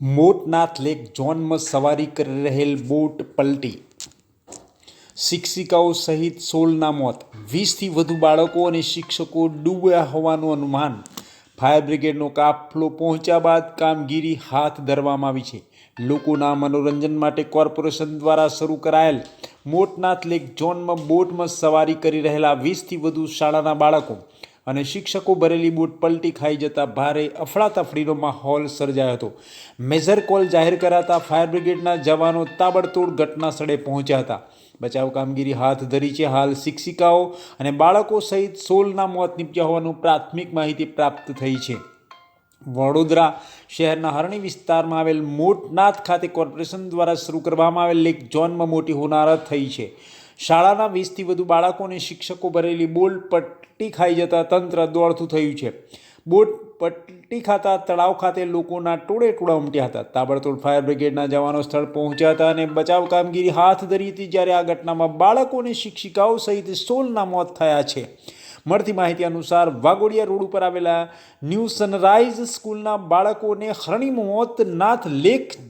Motnath lake ઝોનમાં સવારી કરી રહેલ બોટ પલટી. શિક્ષિકાઓ સહિત સોળના મોત. વીસથી વધુ બાળકો અને શિક્ષકો ડૂબ્યા હોવાનું અનુમાન. ફાયર બ્રિગેડનો કાફલો પહોંચ્યા બાદ કામગીરી હાથ ધરવામાં આવી છે. લોકોના મનોરંજન માટે કોર્પોરેશન દ્વારા શરૂ કરાયેલ મોટનાથ લેક ઝોનમાં બોટમાં સવારી કરી રહેલા વીસથી વધુ શાળાના બાળકો. અને શિક્ષકો ભરેલી બૂટ પલટી ખાઈ જતા ભારે અફડાતફડીનો માહોલ સર્જાયો હતો. મેજર કોલ જાહેર કરાતા ફાયર બ્રિગેડના જવાનો તાબડતોડ ઘટના સ્થળે પહોંચ્યા હતા. બચાવ કામગીરી હાથ ધરી છે હાલ શિક્ષિકાઓ અને બાળકો સહિત સોળના મોત નીપજ્યા હોવાનું પ્રાથમિક માહિતી પ્રાપ્ત થઈ છે. વડોદરા શહેરના હરણી વિસ્તારમાં આવેલ મોટનાથ ખાતે કોર્પોરેશન દ્વારા શરૂ કરવામાં આવેલ લેક ઝોનમાં મોટી હોનારત થઈ છે. શાળાના વીસથી વધુ બાળકોને શિક્ષકો ભરેલી બોલ પટ્ટી ખાઈ જતા તંત્ર દોડતું થયું છે. બોટ પટ્ટી ખાતા તળાવ ખાતે લોકોના ટોળે ટોળા ઉમટ્યા હતા. તાબડતોડ ફાયર બ્રિગેડના જવાનો સ્થળ પહોંચ્યા હતા અને બચાવ કામગીરી હાથ ધરી હતી જ્યારે આ ઘટનામાં બાળકો શિક્ષિકાઓ સહિત સોળના મોત થયા છે. મળતી માહિતી અનુસાર વાઘોડિયા રોડ ઉપર આવેલા ન્યૂ સનરાઇઝ સ્કૂલના બાળકોને હરણી મોત નાથ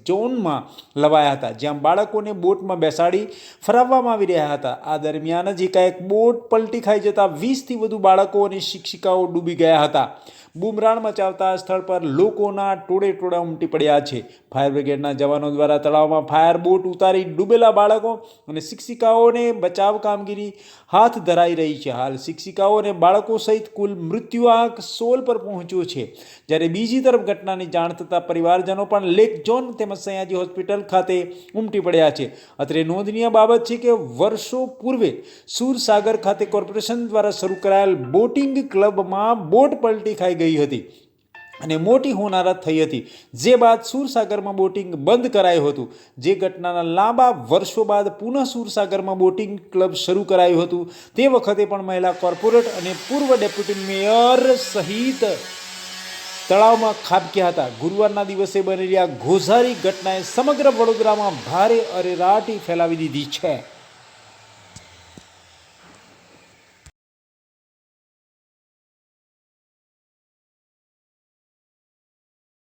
ઝોનમાં લવાયા હતા, જ્યાં બાળકોને બોટમાં બેસાડી ફરાવવામાં આવી રહ્યા હતા. આ દરમિયાન જ એકાએક બોટ પલટી ખાઈ જતા વીસથી વધુ બાળકો અને શિક્ષિકાઓ ડૂબી ગયા હતા. બુમરાણ મચાવતા સ્થળ પર લોકોના ટોળે ટોળા ઉમટી પડ્યા છે. ફાયર બ્રિગેડના જવાનો દ્વારા તળાવમાં ફાયર બોટ ઉતારી ડૂબેલા બાળકો અને શિક્ષિકાઓને બચાવ કામગીરી હાથ ધરાઈ રહી છે. હાલ શિક્ષિકાઓ અને બાળકો સહિત કુલ મૃત્યુઆંક સોળ પર પહોંચ્યો છે. જ્યારે બીજી તરફ ઘટનાની જાણ થતાં પરિવારજનો પણ લેક ઝોન તેમજ સયાજી હોસ્પિટલ ખાતે ઉમટી પડ્યા છે. અત્રે નોંધનીય બાબત છે કે વર્ષો પૂર્વે સુરસાગર ખાતે કોર્પોરેશન દ્વારા શરૂ કરાયેલ બોટિંગ ક્લબમાં બોટ પલટી ખાઈ ગઈ હતી અને મોટી હોનારત થઈ હતી. જે બાદ સુરસાગરમાં બોટિંગ બંધ કરાયું હતું. જે ઘટનાના લાંબા વર્ષો બાદ પુનઃ સુરસાગરમાં બોટિંગ ક્લબ શરૂ કરાયું હતું. તે વખતે પણ મહિલા કોર્પોરેટ અને પૂર્વ ડેપ્યુટી મેયર સહિત તળાવમાં ખાબક્યા હતા. ગુરુવારના દિવસે બનેલી આ ગોઝારી ઘટનાએ સમગ્ર વડોદરામાં ભારે અરેરાટી ફેલાવી દીધી છે.